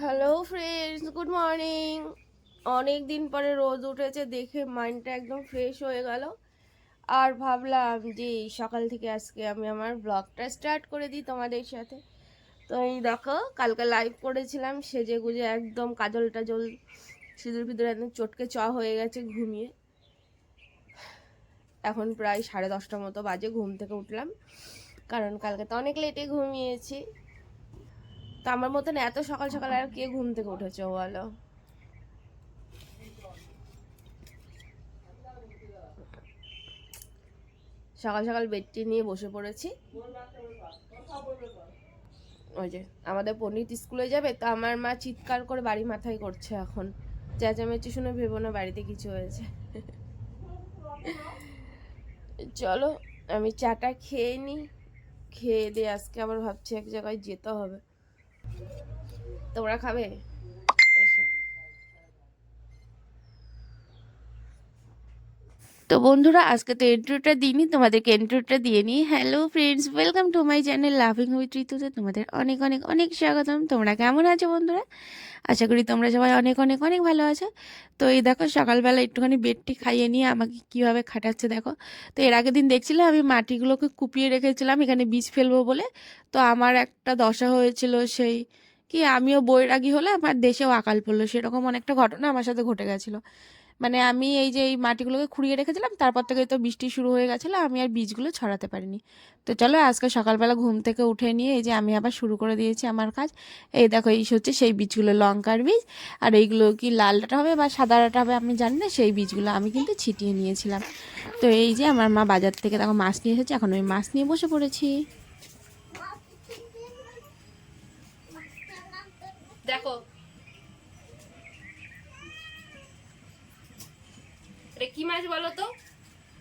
Hello friends good morning অনেক দিন পরে রোদ উঠেছে, দেখে মাইন্ডটা একদম ফ্রেশ হয়ে গেল। আর ভাবলাম যে সকাল থেকে আজকে আমি আমার ব্লগটা স্টার্ট করে দিই তোমাদের সাথে। তো এই দেখো, কালকে লাইভ করেছিলাম, সেজে গুজে একদম কাজল টাজল, সিঁদুর ফিঁদুর একদম চটকে চ হয়ে গেছে ঘুমিয়ে। এখন প্রায় সাড়ে দশটার মতো বাজে, ঘুম থেকে উঠলাম। কারণ কালকে তো অনেক লেটে ঘুমিয়েছি। তো আমার মতন এত সকাল সকাল আর কে ঘুম থেকে উঠেছে বলো? সকাল সকাল বেডটি নিয়ে বসে পড়েছি। ওই যে, আমাদের পণ্ডিত স্কুলে যাবে তো আমার মা চিৎকার করে বাড়ি মাথায় করছে এখন। চেঁচামেচি শুনে ভেবো না বাড়িতে কিছু হয়েছে। চলো, আমি চাটা খেয়ে নিই খেয়ে দিয়ে আজকে আবার ভাবছি এক জায়গায় যেতে হবে। তোমরা খাবে? তো বন্ধুরা, আজকে তো ইন্ট্রোটা দিইনি, তোমাদেরকে ইন্ট্রোটা দিয়ে নিই। Hello friends welcome to my channel loving with ঋতুতে তোমাদের অনেক অনেক অনেক স্বাগতম। তোমরা কেমন আছো বন্ধুরা? আশা করি তোমরা সবাই অনেক অনেক অনেক ভালো আছো। তো এই দেখো, সকালবেলা একটুখানি বেডটি খাইয়ে নিয়ে আমাকে কীভাবে খাটাচ্ছে দেখো। তো এর আগের দিন দেখছিলাম আমি মাটিগুলোকে কুপিয়ে রেখেছিলাম, এখানে বীজ ফেলব বলে। তো আমার একটা দশা হয়েছিল সেই, কি আমিও বৈরাগী হলে আমার দেশেও আকাল পড়ল, সেরকম অনেকটা ঘটনা আমার সাথে ঘটে গেছিল। মানে আমি এই যে এই মাটিগুলোকে খুঁড়িয়ে রেখেছিলাম, তারপর থেকে তো বৃষ্টি শুরু হয়ে গেছিল, আমি আর বীজগুলো ছড়াতে পারিনি। তো চলো আজকে সকালবেলা ঘুম থেকে উঠে নিয়ে এই যে আমি আবার শুরু করে দিয়েছি আমার কাজ। এই দেখো, এই হচ্ছে সেই বীজগুলো, লঙ্কার বীজ, আর এইগুলো কি লাল ডাটা হবে বা সাদা ডাটা হবে আমি জানি না, সেই বীজগুলো আমি কিন্তু ছিটিয়ে নিয়েছিলাম। তো এই যে আমার মা বাজার থেকে দেখো মাছ নিয়ে এসেছে, এখন ওই মাছ নিয়ে বসে পড়েছি। দেখো এটা কি মাছ বলো তো?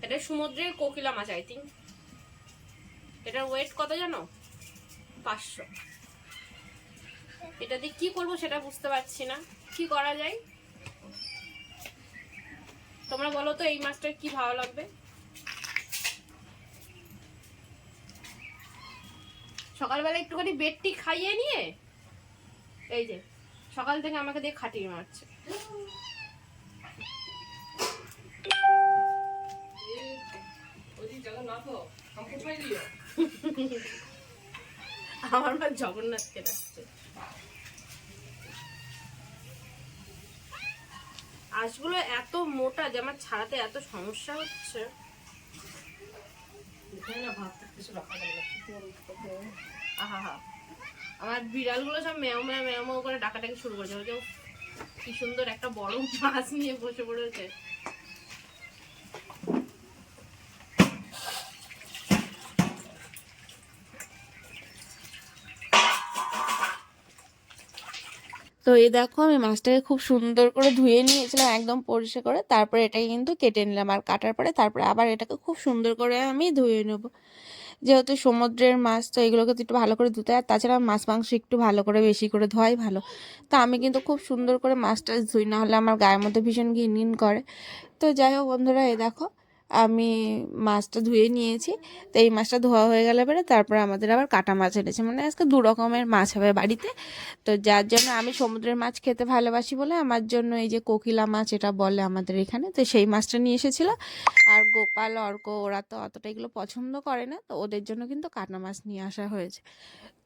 এটা সমুদ্রের কোকিলা মাছ আই থিঙ্ক এটার ওয়েট কত জানো? পাঁচশো। এটা দিয়ে কি করব সেটা বুঝতে পারছি না। কি করা যায়? তোমরা বলো তো এই মাছটার কি ভালো লাগবে? সকালবেলা একটুখানি বেডটি খাইয়ে নিয়ে, এই যে, সকাল থেকে আমাকে দিয়ে খাটিয়ে মারছে। আমার মা জগন্নাথকে ডাকছে। আঁশগুলো এত মোটা যে আমার ছাড়াতে এত সমস্যা হচ্ছে। আমার বিড়ালগুলো সব ম্যাও ম্যাও ম্যাও ম্যাও করে ডাকাটাকি শুরু করেছে। কি সুন্দর একটা বড় মাছ নিয়ে বসে পড়েছে। তো এই দেখো আমি মাছটাকে খুব সুন্দর করে ধুয়ে নিয়েছিলাম একদম পরিষ্কার করে, তারপরে এটাকে কিন্তু কেটে নিলাম আর কাটার পরে তারপরে আবার এটাকে খুব সুন্দর করে আমি ধুয়ে নেব। যেহেতু সমুদ্রের মাছ, তো এগুলোকে তো একটু ভালো করে ধুতে আর তাছাড়া মাছ মাংস একটু ভালো করে বেশি করে ধোয়াই ভালো। তো আমি কিন্তু খুব সুন্দর করে মাছটা ধুই না হলে আমার গায়ের মধ্যে ভীষণ ঘিনঘিন করে। তো যাই হোক বন্ধুরা, এই দেখো আমি মাছটা ধুয়ে নিয়েছি। তো এই মাছটা ধোয়া হয়ে গেলে পরে তারপরে আমাদের আবার কাটা মাছ এনেছে। মানে আজকে দু রকমের মাছ হবে বাড়িতে। তো যার জন্য আমি সমুদ্রের মাছ খেতে ভালোবাসি বলে আমার জন্য এই যে কোকিলা মাছ এটা বলে আমাদের এখানে, তো সেই মাছটা নিয়ে এসেছিল। আর গোপাল, অর্ক ওরা তো অতটা এগুলো পছন্দ করে না, তো ওদের জন্য কিন্তু কাটা মাছ নিয়ে আসা হয়েছে।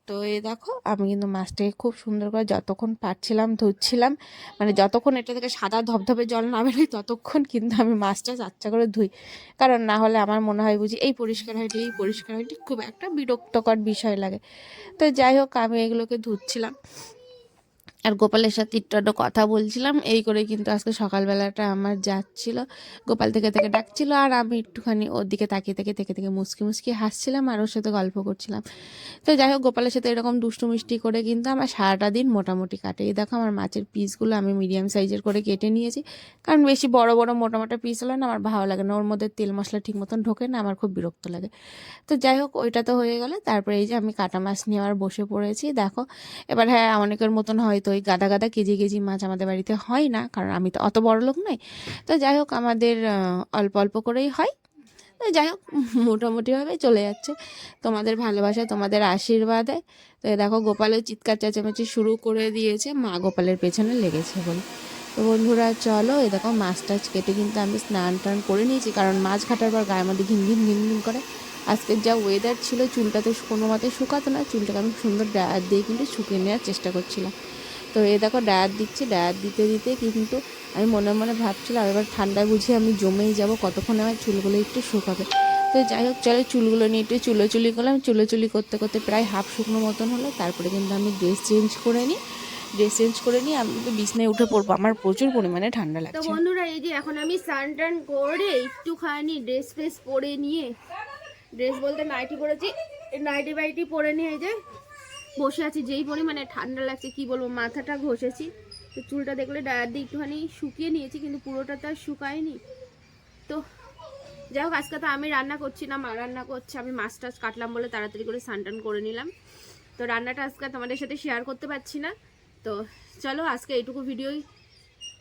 তো এই দেখো, আমি কিন্তু মাছটাকে খুব সুন্দর করে যতক্ষণ পারছিলাম ধুচ্ছিলাম। মানে যতক্ষণ এটা থেকে সাদা ধবধবে জল না বেরোয়, ততক্ষণ কিন্তু আমি মাছটা চাচ্চা করে ধুই। কারণ না হলে আমার মনে হয় বুঝি এই পরিষ্কার হয়নি, এই পরিষ্কার হয়নি, খুব একটা বিরক্তকর বিষয় লাগে। তো যাই হোক, আমি এগুলোকে ধুচ্ছিলাম। আর গোপালের সাথে একটু একটু কথা বলছিলাম, এই করে কিন্তু আজকে সকালবেলাটা আমার যাচ্ছিল। গোপাল থেকে থেকে ডাকছিল আর আমি একটুখানি ওর দিকে তাকিয়ে তাকিয়ে থেকে থেকে মুসকি মুসকি হাসছিলাম আর ওর সাথে গল্প করছিলাম। তো যাই হোক, গোপালের সাথে এরকম দুষ্টু মিষ্টি করে কিন্তু আমার সারাটা দিন মোটামুটি কাটে এই দেখো আমার মাছের পিসগুলো আমি মিডিয়াম সাইজের করে কেটে নিয়েছি। কারণ বেশি বড় বড় মোটা মোটা পিস হলে না আমার ভালো লাগে না, ওর মধ্যে তেল মশলা ঠিক মতন ঢোকে না, আমার খুব বিরক্ত লাগে। তো যাই হোক, ওইটা তো হয়ে গেলে। তারপরে এই যে আমি কাটা মাছ নিয়ে আবার বসে পড়েছি। দেখো, এবার হ্যাঁ অনেকের মতন হয়তো ওই গাদা গাদা কেজি কেজি মাছ আমাদের বাড়িতে হয় না, কারণ আমি তো অত বড় লোক নই। তো যাই হোক, আমাদের অল্প অল্প করেই হয়। তো যাই হোক, মোটামুটিভাবে চলে যাচ্ছে। তোমাদের ভালোবাসা, তোমাদের আশীর্বাদে। তো দেখো গোপালের চিৎকার চেঁচামেচি শুরু করে দিয়েছে, মা গোপালের পেছনে লেগেছে বলে। তো বন্ধুরা, চলো এ দেখো, মাছ টাছ কেটে কিন্তু আমি স্নান টান করে নিয়েছি, কারণ মাছ ঘাটার পর গায়ের মধ্যে ঘিন ঘিন ঘিন ঘিন করে। আজকের যা ওয়েদার ছিল চুলটা তো কোনো মতে শুকাতো না, চুলটাকে আমি সুন্দর দিয়ে কিন্তু শুকিয়ে নেওয়ার চেষ্টা করছিলাম। তো এ দেখো ডায়ার দিচ্ছি ডায়ার দিতে দিতে কিন্তু আমি মনে মনে ভাবছিলাম এবার ঠান্ডা বুঝে আমি জমেই যাব কতক্ষণে আমার চুলগুলো একটু শুকাবে। তো যাই হোক চলো চুলগুলো নিয়ে একটু চুলো চুলোচুলি করলাম। চুলোচুলি করতে করতে প্রায় হাফ শুকনো মতন হলো। তারপরে কিন্তু আমি ড্রেস চেঞ্জ করে নিই। ড্রেস চেঞ্জ করে নিয়ে আমি তো বিছনায় উঠে পড়ব। আমার প্রচুর পরিমাণে ঠান্ডা তো লাগছে। বন্ধুরা এই যে এখন আমি স্নান টান করে একটুখানি ড্রেস ফ্রেস পরে নিয়ে ড্রেস বলতে নাইটি পরেছি নাইটি বাইটি পরে নিয়ে এই যে বসে আছি, যেই পরিমাণে ঠান্ডা লাগছে, কি বলব, মাথাটা ঘষেছি। তো চুলটা দেখলে ডায়ার দিয়ে একটুখানি শুকিয়ে নিয়েছি, কিন্তু পুরোটা তো আর শুকায়নি। তো যাই হোক, আজকে তো আমি রান্না করছি না, মা রান্না করছে, আমি মাছ টাছ কাটলাম বলে তাড়াতাড়ি করে স্নান করে নিলাম। তো রান্নাটা আজকে তোমাদের সাথে শেয়ার করতে পারছি না। তো চলো, আজকে এইটুকু ভিডিওই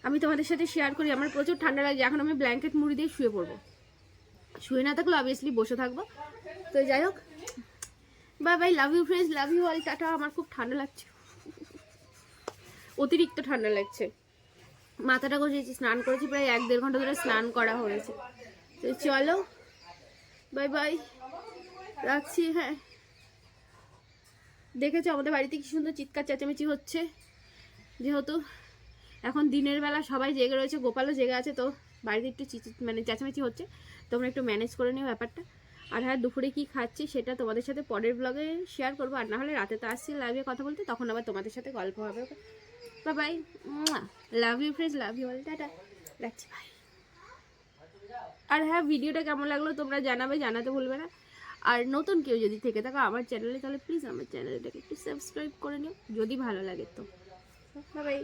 আমি তোমাদের সাথে শেয়ার করি। আমার প্রচুর ঠান্ডা লাগছে, এখন আমি ব্ল্যাঙ্কেট মুড়ি দিয়ে শুয়ে পড়ব। শুয়ে না থাকলে অবভিয়াসলি বসে থাকব। তো যাই হোক bye bye love you friends love you all tata. আমার খুব ঠান্ডা লাগছে। অতিরিক্ত ঠান্ডা লাগছে। মাথাটা ঘষেছি স্নান করেছি, প্রায় এক দেড় ঘণ্টা ধরে স্নান করা হয়েছে। তো চলো, বাই বাই। রাখছি হ্যাঁ। দেখেছ আমাদের বাড়িতে কি সুন্দর চিৎকার চেঁচামেচি হচ্ছে? যেহেতু এখন দিনের বেলা সবাই জেগে রয়েছে, গোপালও জেগে আছে, তো বাড়িতে একটু মানে চেঁচামেচি হচ্ছে। তোমরা একটু ম্যানেজ করে নিও ব্যাপারটা। আর হ্যাঁ দুপুরে কি খাচ্ছি সেটা তোমাদের সাথে পরের ব্লগে শেয়ার করব। আর না হলে রাতে তো আসছি লাইভে কথা বলতে, তখন আবার তোমাদের সাথে গল্প হবে। Bye bye love you friends love you all ta-ta রাখছি। ভাই আর হ্যাঁ ভিডিওটা কেমন লাগল তোমরা জানাবে, জানাতে ভুলবে না। আর নতুন কেউ যদি থেকে থাকো আমার চ্যানেলে তাহলে প্লিজ আমার চ্যানেলটাকে একটু সাবস্ক্রাইব করে নিও, যদি ভালো লাগে তো। Bye bye